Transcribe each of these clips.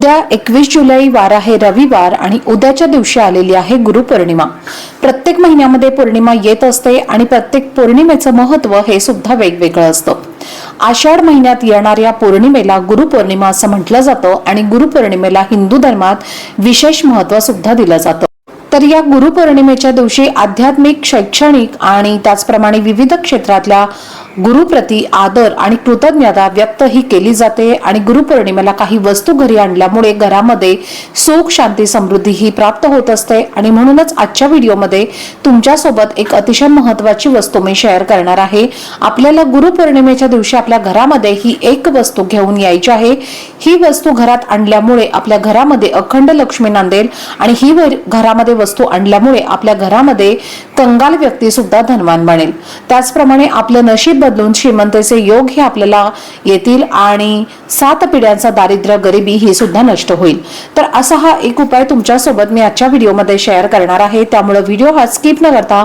उद्या एकवीस जुलै वार आहे रविवार आणि उद्याच्या दिवशी आलेली आहे गुरुपौर्णिमा. प्रत्येक महिन्यामध्ये पौर्णिमा येत असते आणि प्रत्येक पौर्णिमेचं महत्त्व हे सुद्धा वेगवेगळं असतं. आषाढ महिन्यात येणाऱ्या पौर्णिमेला गुरुपौर्णिमा असं म्हटलं जातं आणि गुरुपौर्णिमेला हिंदू धर्मात विशेष महत्त्व सुद्धा दिलं जातं. तर या गुरुपौर्णिमेच्या दिवशी आध्यात्मिक शैक्षणिक आणि त्याचप्रमाणे विविध क्षेत्रातल्या गुरुप्रती आदर आणि कृतज्ञता व्यक्त ही केली जाते आणि गुरुपौर्णिमेला काही वस्तू घरी आणल्यामुळे घरामध्ये सुख शांती समृद्धी ही प्राप्त होत असते. आणि म्हणूनच आजच्या व्हिडिओमध्ये तुमच्यासोबत एक अतिशय महत्वाची वस्तू मी शेअर करणार आहे. आपल्याला गुरुपौर्णिमेच्या दिवशी आपल्या घरामध्ये ही एक वस्तू घेऊन यायची आहे. ही वस्तू घरात आणल्यामुळे आपल्या घरामध्ये अखंड लक्ष्मी नांदेल आणि ही घरामध्ये वस्तू आणल्यामुळे आपल्या घरामध्ये कंगाल व्यक्ती सुद्धा धनवान बनेल. त्याचप्रमाणे आपलं नशीब बदलून श्रीमंतेचे योग हे आपल्याला येतील आणि सात पिढ्यांचा दारिद्र्य गरिबी ही सुद्धा नष्ट होईल. तर असा हा एक उपाय तुमच्यासोबत मी आजच्या व्हिडिओमध्ये शेअर करणार आहे. त्यामुळे व्हिडिओ हा स्किप न करता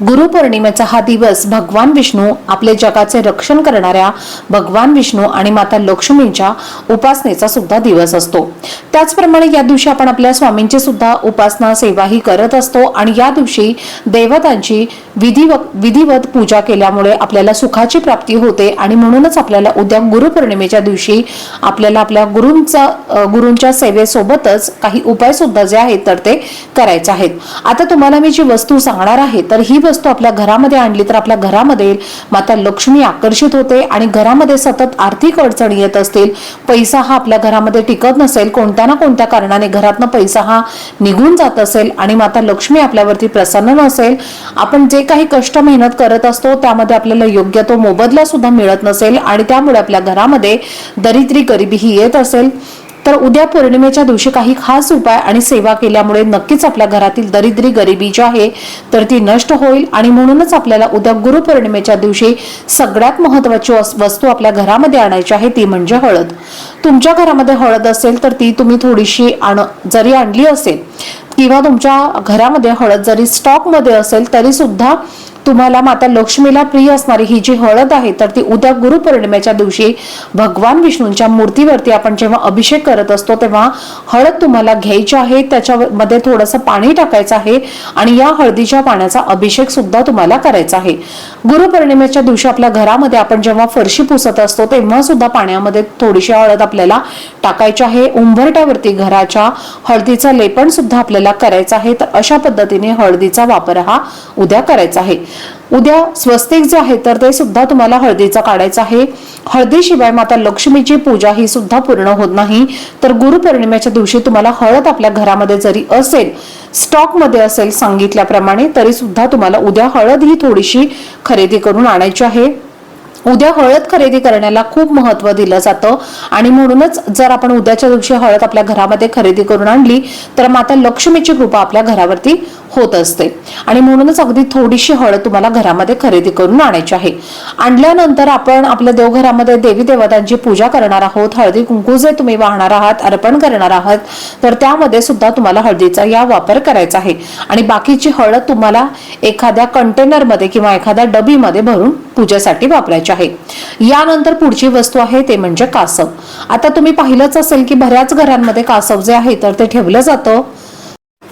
गुरुपौर्णिमेचा हा दिवस भगवान विष्णू आपले जगाचे रक्षण करणाऱ्या भगवान विष्णू आणि माता लक्ष्मींच्या उपासनेचा सुद्धा दिवस असतो. त्याचप्रमाणे या दिवशी आपण आपल्या स्वामींची सुद्धा उपासना सेवाही करत असतो आणि या दिवशी देवतांची विधिवत विधिवत पूजा केल्यामुळे आपल्याला सुखाची प्राप्ती होते आणि म्हणूनच आपल्याला उद्या गुरुपौर्णिमेच्या दिवशी आपल्याला आपल्या गुरूंचा गुरूंच्या सेवेसोबतच काही उपाय सुद्धा जे आहेत तर ते करायचे आहेत. आता तुम्हाला मी जी वस्तू सांगणार आहे तर ही वस्तू आपल्या घरामध्ये आणली तर आपल्या घरामध्ये माता लक्ष्मी आकर्षित होते आणि घरामध्ये सतत आर्थिक अडचणी येत असतील. पैसा हा आपल्या घरामध्ये टिकत नसेल कोणत्या ना कोणत्या कारणाने घरातनं पैसा हा निघून जात असेल आणि माता लक्ष्मी आपल्यावरती प्रसन्न नसेल. आपण जे काही कष्ट मेहनत करत असतो त्यामध्ये आपल्याला योग्य तो मोबदला सुद्धा मिळत नसेल आणि त्यामुळे आपल्या घरामध्ये दरिद्री गरिबी ही येत असेल. तर उद्या पौर्णिमेच्या दिवशी काही खास उपाय आणि सेवा केल्यामुळे नक्कीच आपल्या घरातील दरिद्री गरिबी जी आहे तर ती नष्ट होईल. आणि म्हणूनच आपल्याला उद्या गुरुपौर्णिमेच्या दिवशी सगळ्यात महत्वाची वस्तू आपल्या घरामध्ये आणायची आहे ती म्हणजे हळद. तुमच्या घरामध्ये हळद असेल तर ती तुम्ही थोडीशी आण जरी आणली असेल किंवा तुमच्या घरामध्ये हळद जरी स्टॉकमध्ये असेल तरी सुद्धा तुम्हाला माता लक्ष्मीला प्रिय असणारी ही जी हळद आहे तर ती उद्या गुरुपौर्णिमेच्या दिवशी भगवान विष्णूंच्या मूर्तीवरती आपण जेव्हा अभिषेक करत असतो तेव्हा हळद तुम्हाला घ्यायची आहे त्याच्यामध्ये थोडंसं पाणी टाकायचं आहे आणि या हळदीच्या पाण्याचा अभिषेक सुद्धा तुम्हाला करायचा आहे. गुरुपौर्णिमेच्या दिवशी आपल्या घरामध्ये आपण जेव्हा फरशी पुसत असतो तेव्हा सुद्धा पाण्यामध्ये थोडीशी हळद आपल्याला टाकायची आहे. उंबरट्यावरती घराच्या हळदीचं लेपण सुद्धा आपल्याला करायचं आहे तर अशा पद्धतीने हळदीचा वापर हा उद्या करायचा आहे. उद्या स्वस्तिक जे आहे तर ते सुद्धा तुम्हाला हळदीचा काढायचं आहे. हळदीशिवाय माता लक्ष्मीची पूजा ही सुद्धा पूर्ण होत नाही. तर गुरुपौर्णिमेच्या दिवशी तुम्हाला हळद आपल्या घरामध्ये जरी असेल स्टॉकमध्ये असेल सांगितल्याप्रमाणे तरी सुद्धा तुम्हाला उद्या हळद ही थोडीशी खरेदी करून आणायची आहे. उद्या हळद खरेदी करण्याला खूप महत्त्व दिलं जातं. आणि म्हणूनच जर आपण उद्याच्या दिवशी हळद आपल्या घरामध्ये खरेदी करून आणली तर माता लक्ष्मीची कृपा आपल्या घरावरती होत असते. आणि म्हणूनच अगदी थोडीशी हळद तुम्हाला घरामध्ये खरेदी करून आणायची आहे. आणल्यानंतर आपण आपल्या देवघरामध्ये देवी देवतांची पूजा करणार आहोत. हळदी कुंकू जे तुम्ही वाहणार आहात अर्पण करणार आहात तर त्यामध्ये सुद्धा तुम्हाला हळदीचा या वापर करायचा आहे. आणि बाकीची हळद तुम्हाला एखाद्या कंटेनरमध्ये किंवा एखाद्या डबीमध्ये भरून पूजेसाठी वापरायची आहे. यानंतर पुढची वस्तू आहे ते म्हणजे कासव. आता तुम्ही पाहिलंच असेल की बऱ्याच घरांमध्ये कासव जे आहे तर ते ठेवलं जातं.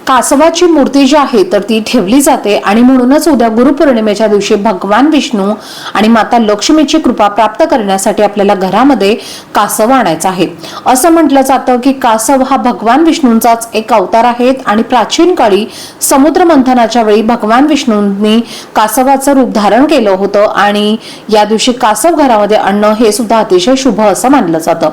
कासवाची मूर्ती जी आहे तर ती ठेवली जाते. आणि म्हणूनच उद्या गुरुपौर्णिमेच्या दिवशी भगवान विष्णू आणि माता लक्ष्मीची कृपा प्राप्त करण्यासाठी आपल्याला घरामध्ये कासव आणायचं आहे. असं म्हटलं जातं की कासव हा भगवान विष्णूंचाच एक अवतार आहे आणि प्राचीन काळी समुद्र मंथनाच्या वेळी भगवान विष्णूंनी कासवाचं रूप धारण केलं होतं आणि या दिवशी कासव घरामध्ये आणणं हे सुद्धा अतिशय शुभ असं मानलं जातं.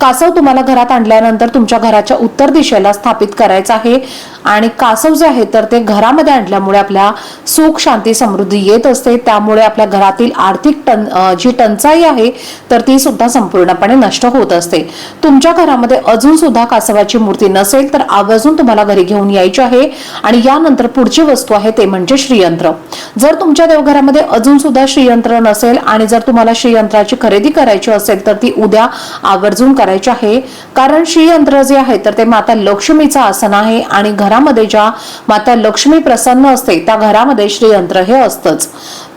कासव तुम्हाला घरात आणल्यानंतर तुमच्या घराच्या उत्तर दिशेला स्थापित करायचं आहे. आणि कासव जे आहे तर ते घरामध्ये आणल्यामुळे आपल्या सुख शांती समृद्धी येत असते. त्यामुळे आपल्या घरातील आर्थिक टन जी टंचाई आहे तर ती सुद्धा संपूर्णपणे नष्ट होत असते. तुमच्या घरामध्ये अजून सुद्धा कासवाची मूर्ती नसेल तर आवर्जून तुम्हाला घरी घेऊन यायची आहे. आणि यानंतर पुढची वस्तू आहे ते म्हणजे श्रीयंत्र. जर तुमच्या देवघरामध्ये अजून सुद्धा श्रीयंत्र नसेल आणि जर तुम्हाला श्रीयंत्राची खरेदी करायची असेल तर ती उद्या आवर्जून करायची आहे. कारण श्रीयंत्र जे आहे तर ते माता लक्ष्मीचं आसन आहे आणि घरामध्ये ज्या माता लक्ष्मी प्रसन्न असते त्या घरामध्ये श्रीयंत्र हे असतंच.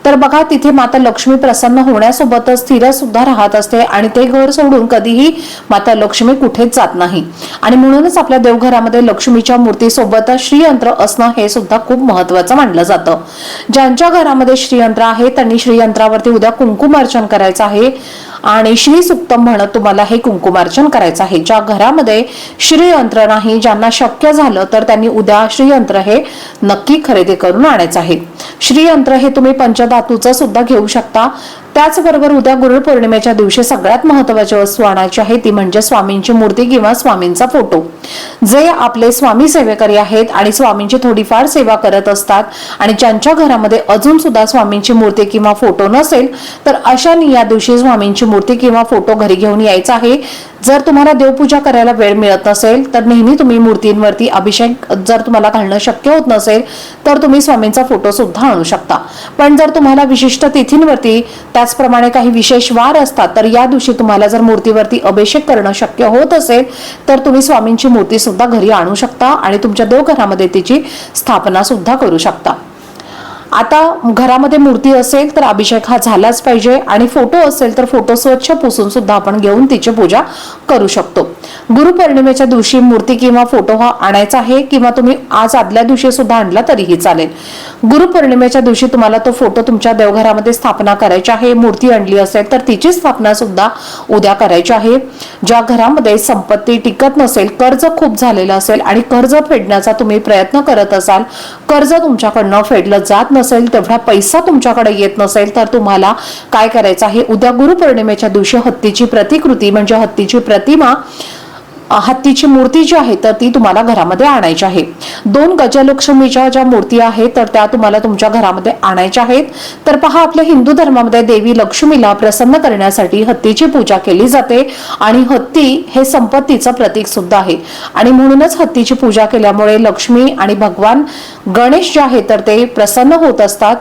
तर बघा तिथे माता लक्ष्मी प्रसन्न होण्यासोबतच स्थिर सुद्धा राहत असते आणि ते घर सोडून कधीही माता लक्ष्मी कुठेच जात नाही. आणि म्हणूनच आपल्या देवघरामध्ये लक्ष्मीच्या मूर्तीसोबतच श्रीयंत्र असणं हे सुद्धा खूप महत्वाचं मानलं जातं. ज्यांच्या घरामध्ये श्रीयंत्र आहे त्यांनी श्रीयंत्रावरती उद्या कुंकुम अर्चन करायचं आहे. आणि श्री सुक्तम म्हणत तुम्हाला हे कुंकुमार्चन करायचं आहे. ज्या घरामध्ये श्रीयंत्र नाही ज्यांना शक्य झालं तर त्यांनी उद्या श्रीयंत्र हे नक्की खरेदी करून आणायचं आहे. श्रीयंत्र हे तुम्ही पंचधातूचं सुद्धा घेऊ शकता. त्याचबरोबर उद्या गुरुपौर्णिमेच्या दिवशी सगळ्यात महत्वाची वस्तू आणायची आहे ती म्हणजे स्वामींची मूर्ती किंवा स्वामींचा फोटो. जे आपले स्वामी सेवेकरी आहेत आणि स्वामींची थोडीफार सेवा करत असतात आणि ज्यांच्या घरामध्ये अजून सुद्धा स्वामींची मूर्ती किंवा फोटो नसेल तर अशांनी या दिवशी स्वामींची मूर्ती किंवा फोटो घरी घेऊन यायचा आहे. जर तुम्हाला देवपूजा करायला वेळ मिळत नसेल तर नेहमी तुम्ही मूर्तींवरती अभिषेक जर तुम्हाला घालणं शक्य होत नसेल तर तुम्ही स्वामींचा फोटो सुद्धा आणू शकता. पण जर तुम्हाला विशिष्ट तिथींवरती त्याचप्रमाणे काही विशेष वार असतात तर या दिवशी तुम्हाला जर मूर्तीवरती अभिषेक करणं शक्य होत असेल तर तुम्ही स्वामींची मूर्ती सुद्धा घरी आणू शकता आणि तुमच्या देवघरामध्ये तिची स्थापना सुद्धा करू शकता. आता घरामध्ये मूर्ती असेल तर अभिषेक हा झालाच पाहिजे आणि फोटो असेल तर फोटो स्वच्छ पुसून सुद्धा आपण घेऊन तिची पूजा करू शकतो. गुरुपौर्णिमेच्या दिवशी मूर्ती किंवा फोटो हा आणायचा आहे किंवा तुम्ही आज आदल्या दिवशी सुद्धा आणला तरीही चालेल. गुरुपौर्णिमेच्या दिवशी तुम्हाला तो फोटो तुमच्या देवघरामध्ये स्थापना करायची आहे. मूर्ती आणली असेल तर तिची स्थापना सुद्धा उद्या करायची आहे. ज्या घरामध्ये संपत्ती टिकत नसेल कर्ज खूप झालेलं असेल आणि कर्ज फेडण्याचा तुम्ही प्रयत्न करत असाल कर्ज तुमच्याकडनं फेडलं जात नसेल तेवढा पैसा तुमच्याकडे येत नसेल तर तुम्हाला काय करायचं आहे? उद्या गुरुपौर्णिमेच्या दिवशी हत्तीची प्रतिकृती म्हणजे हत्तीची प्रतिमा हत्तीची मूर्ती जी आहे तर ती तुम्हाला घरामध्ये आणायची आहे. दोन गजलक्ष्मीच्या ज्या मूर्ती आहेत तर त्या तुम्हाला तुमच्या घरामध्ये आणायच्या आहेत. तर पहा आपल्या हिंदू धर्मामध्ये देवी लक्ष्मीला प्रसन्न करण्यासाठी हत्तीची पूजा केली जाते आणि हत्ती हे संपत्तीचं प्रतीक सुद्धा आहे. आणि म्हणूनच हत्तीची पूजा केल्यामुळे लक्ष्मी आणि भगवान गणेश जे आहे तर ते प्रसन्न होत असतात.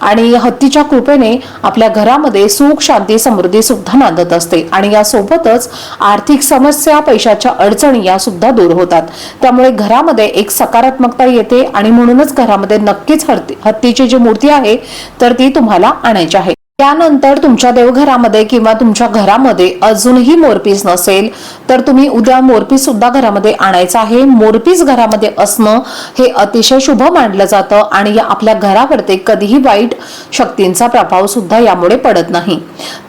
आणि हत्तीच्या कृपेने आपल्या घरामध्ये सुख शांती समृद्धी सुद्धा नांदत असते. आणि यासोबतच आर्थिक समस्या पैशाच्या अडचणी या सुद्धा दूर होतात. त्यामुळे घरामध्ये एक सकारात्मकता येते आणि म्हणूनच घरामध्ये नक्कीच हत्ती- हत्तीची जी मूर्ती आहे तर ती तुम्हाला आणायची आहे. त्यानंतर तुमच्या देवघरामध्ये किंवा तुमच्या घरामध्ये अजूनही मोरपीस नसेल तर तुम्ही उद्या मोरपीस सुद्धा घरामध्ये आणायचं आहे. मोरपीस घरामध्ये असणं हे अतिशय शुभ मानलं जातं आणि या आपल्या घरावरती कधीही वाईट शक्तींचा प्रभाव सुद्धा यामुळे पडत नाही.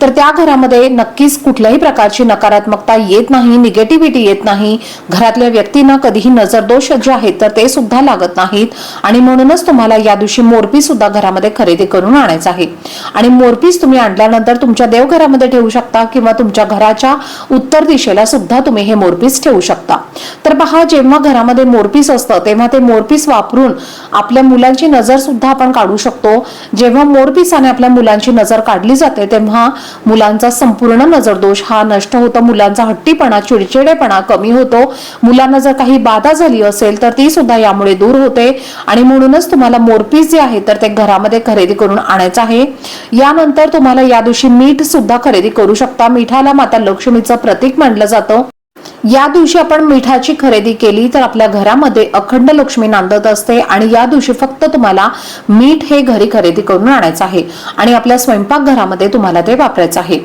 तर त्या घरामध्ये नक्कीच कुठल्याही प्रकारची नकारात्मकता येत नाही निगेटिव्हिटी येत नाही. घरातल्या व्यक्तींना कधीही नजरदोष जे आहेत तर ते सुद्धा लागत नाहीत. आणि म्हणूनच तुम्हाला या दिवशी मोरपीस सुद्धा घरामध्ये खरेदी करून आणायचं आहे. आणि मोर मोरपीस तुम्ही आणल्यानंतर तुमच्या देवघरामध्ये ठेवू शकता किंवा तुमच्या घराच्या उत्तर दिशेला सुद्धा तुम्ही हे मोरपीस ठेवू शकता. तर पहा जेव्हा घरामध्ये मोरपीस असतं तेव्हा ते मोरपीस वापरून आपल्या मुलांची नजर सुद्धा आपण काढू शकतो. जेव्हा मोरपीसाने आपल्या मुलांची नजर काढली जाते तेव्हा मुलांचा संपूर्ण नजर दोष हा नष्ट होतो. मुलांचा हट्टीपणा चिडचिडेपणा कमी होतो. मुलांना जर काही बाधा झाली असेल तर ती सुद्धा यामुळे दूर होते. आणि म्हणूनच तुम्हाला मोरपीस जे आहे तर ते घरामध्ये खरेदी करून आणायचं आहे. यानंतर तुम्हाला या दिवशी मीठ सुद्धा खरेदी करू शकता. मिठाला माता लक्ष्मीचं प्रतीक मानलं जातं. या दिवशी आपण मिठाची खरेदी केली तर आपल्या घरामध्ये अखंड लक्ष्मी नांदत असते आणि या दिवशी फक्त तुम्हाला मीठ हे घरी खरेदी करून आणायचं आहे आणि आपल्या स्वयंपाकघरामध्ये तुम्हाला ते वापरायचं आहे.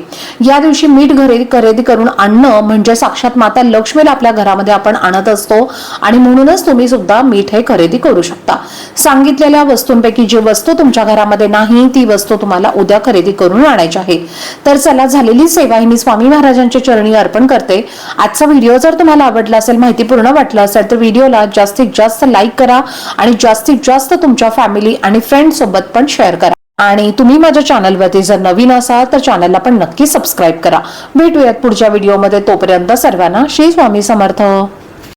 या दिवशी मीठ घरी खरेदी करून आणणं म्हणजे साक्षात माता लक्ष्मीला आपल्या घरामध्ये आपण आणत असतो आणि म्हणूनच तुम्ही सुद्धा मीठ हे खरेदी करू शकता. सांगितलेल्या वस्तूंपैकी जी वस्तू तुमच्या घरामध्ये नाही ती वस्तू तुम्हाला उद्या खरेदी करून आणायची आहे. तर चला झालेली सेवा ही मी स्वामी महाराजांच्या चरणी अर्पण करते. आजचा व्हिडिओ जर तुम्हाला आवडला असेल माहिती पूर्ण वाटलं असेल तर व्हिडिओला जास्तीत जास्त लाईक करा आणि जास्तीत जास्त तुमच्या फॅमिली आणि फ्रेंड सोबत पण शेअर करा. आणि तुम्ही माझ्या चॅनलवरती जर नवीन असाल तर चॅनलला पण नक्की सबस्क्राईब करा. भेटूयात पुढच्या व्हिडिओमध्ये तोपर्यंत सर्वांना श्री स्वामी समर्थ.